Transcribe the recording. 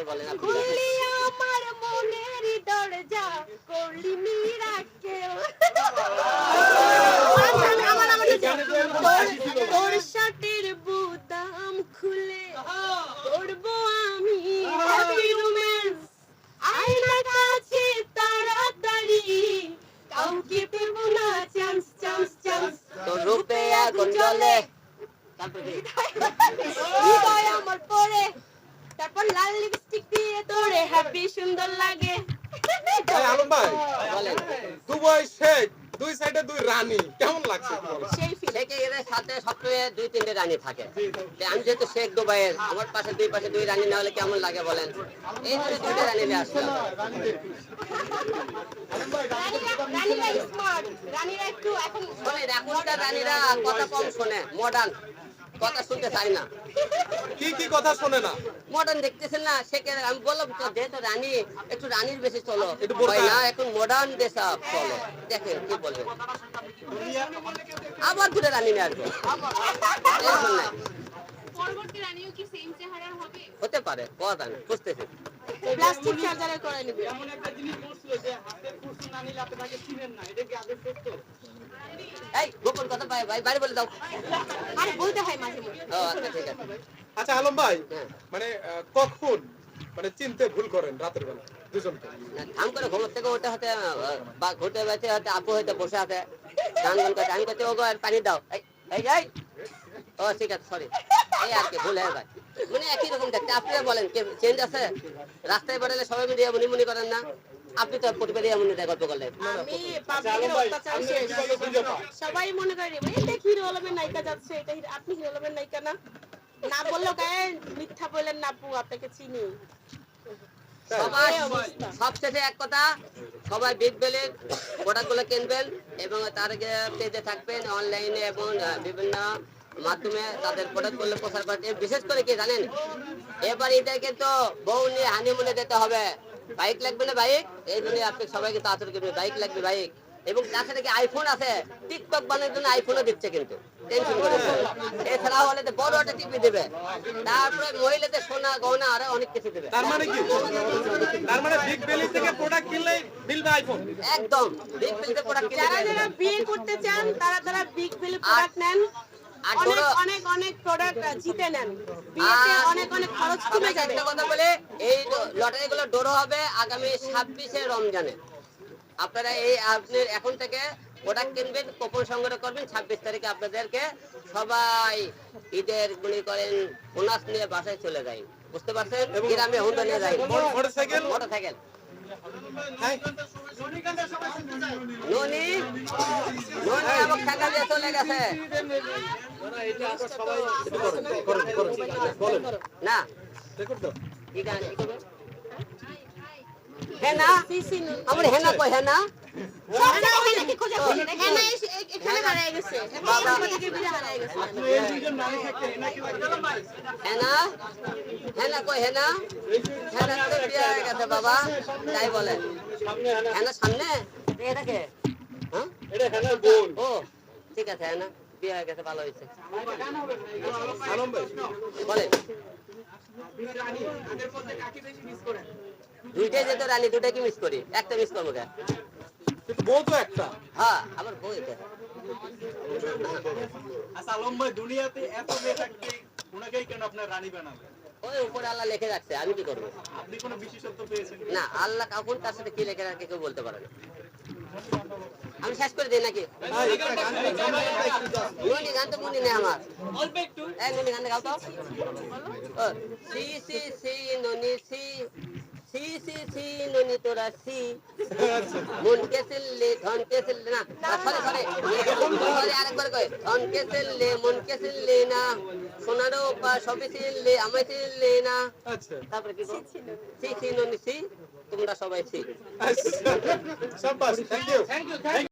খুললি আমার মনের দরজা করলি মিরাকেল আমার আমার তোর তোর শার্টের বুতাম খুলে করব আমি। হ্যাপি রোম্যান্স আয়না কাছে তাড়াতাড়ি। কাউকে দেব না চান্স চান্স চান্স। তো রূপে আগুন জ্বলে। তারপরে হৃদয় আমার পরে তারপর লাল লিপস্টিক তোরে হ্যাপি সুন্দর লাগে। এই আলম ভাই দুবাই শেখ দুই সাইডে দুই রানী। কেমন লাগছে সেই শেখে এদের সাথে সবসময় দুই তিনটে রানী থাকে। আমি যেহেতু শেখ দুবাইয়ের আমার পাশে দুই পাশে দুই রানী না হলে কেমন লাগে বলেন? এই জন্য দুইটা রানী নিয়ে আসলাম। রানীরা একটু এখন রানীরা কথা কম শোনে মডার্ন কথা শুনতে চায় না। কি কি কথা শোনে না? মডার্ন দেখতেছেন না শেখের আমি বললাম তো যেহেতু রানী একটু রানীর বেশি চলো। একটু হয় না এখন মডার্ন দেশা চলে। দেখেন কি বলবেন আবার দুটো রানী নিয়ে আসব। টেনশন নাই। হতে পারে যায় না বুঝতেছি প্লাস্টিক চার্জারে করে নিবে। এমন একটা জিনিস যে হাতের কুসুম না নিলে আপনি তাকে চিনেন না এটা কি আদৌ সত্য? এই গোপন কথা ভাই ভাই বাইরে বলে দাও। আরে বলতে হয় মাঝে আচ্ছা ঠিক আছে। আচ্ছা আলম ভাই হ্যাঁ। মানে কখন মানে চিনতে ভুল করেন রাতের বেলা দুজনকে? না, করে ঘুমোর থেকে ওটা হতে বা ঘুরতে বেঁচে হতে আপু হয়তো বসে আছে। আমি করতে ওগো আর পানি দাও। এই এই এই ও ঠিক আছে সরি এই আর কি ভুল হয়ে যায়। মানে একই রকম দেখতে। আপনি বলেন চেঞ্জ আছে? রাস্তায় বেরোলে সবাই মিলে এমনি মনে করেন না। আপনি তো এমনি দেয় গল্প করলেন। আমি পাবলিকের অত্যাচার সবাই মনে করে দেখ হিরো আলমের নায়িকা যাচ্ছে এটা আপনি হিরো আলমের নায়িকা না? না বলল কেন? মিথ্যা বললেন না আপু আপনাকে চিনি। সবাই সবশেষে এক কথা সবাই বিগ বেলের প্রোডাক্টগুলো কিনবেন এবং তার পেজে থাকবেন অনলাইনে এবং বিভিন্ন মাধ্যমে তাদের প্রোডাক্টগুলো প্রচার করতে বিশেষ করে কি জানেন? এবার ঈদে কিন্তু বউ নিয়ে হানিমুনে যেতে হবে। বাইক লাগবে না বাইক এই জন্য আপনি সবাই কিন্তু আচরণ করবে। বাইক লাগবে বাইক এবং তার সাথে কি আইফোন আছে? টিকটক বানানোর জন্য আইফোনও দিচ্ছে কিন্তু। টেনশন করে হলে তো বড় একটা টিভি দেবে। তারপরে মহিলাদের সোনা গহনা আরও অনেক কিছু দেবে। তার মানে কি? তার মানে বিগ বেলি থেকে প্রোডাক্ট কিনলেই মিলবে আইফোন একদম। বিগ বিলতে প্রোডাক্ট যারা যারা বিয়ে করতে চান তারা তারা বিগ বিল প্রোডাক্ট নেন অনেক অনেক অনেক প্রোডাক্ট জিতে নেন। বিয়েতে অনেক অনেক খরচ কমে যাবে। কথা বলে এই লটারি ডোরো হবে আগামী ছাব্বিশে রমজানে। আপনারা এই আপনার এখন থেকে প্রোডাক্ট কিনবেন কুপন সংগ্রহ করবেন ছাব্বিশ তারিখে আপনাদেরকে সবাই ঈদের গুলি করেন বোনাস নিয়ে বাসায় চলে যায় বুঝতে পারছেন? গ্রামে হুন্ডা নিয়ে যায় মোটরসাইকেল? মোটর হ্যাঁ। ননি? ননি? টাকা দিয়ে চলে গেছে। না। হেনা? আমার হেনা কই হেনা? বাবা। তাই বলে। হেনা সামনে? হ্যাঁ এটা হেনার বোন। ও ঠিক আছে হেনা বিয়ে হয়ে গেছে ভালো হয়েছে। আলম দুইটাই যেত রানী দুটাই কি মিস করি? একটা মিস করব কে? কিন্তু বউ তো একটা। হ্যাঁ আমার বই এটা। আচ্ছা আলম ভাই দুনিয়াতে এত মেয়ে থাকতে ওনাকেই কেন আপনার রানী ওই উপরে আল্লাহ লিখে রাখছে আমি কি করব? আপনি কোনো বিশেষত্ব পেয়েছেন না আল্লাহ কখন তার সাথে কি লেখে রাখে কেউ বলতে পারে না। আমি শেষ করে দিই নাকি? মুন্ডি গান তো মুন্ডি নেই আমার এই মুন্নি গানটা গাও তো। সি সি সি ননি সি। সি সি সি ননি তোরা সি মনকে ধনকে ধন না। সরে সরে সরি আরেকবার কই ধনকে মনকে মন কে সিল্লে না। সোনারও পা সবই সিল্লে আমায় সিল্লে না। আচ্ছা। তারপরে কি বল? সি সি ননি। সি তোমরা সবাই সি থ্যাংক ইউ থ্যাংক ইউ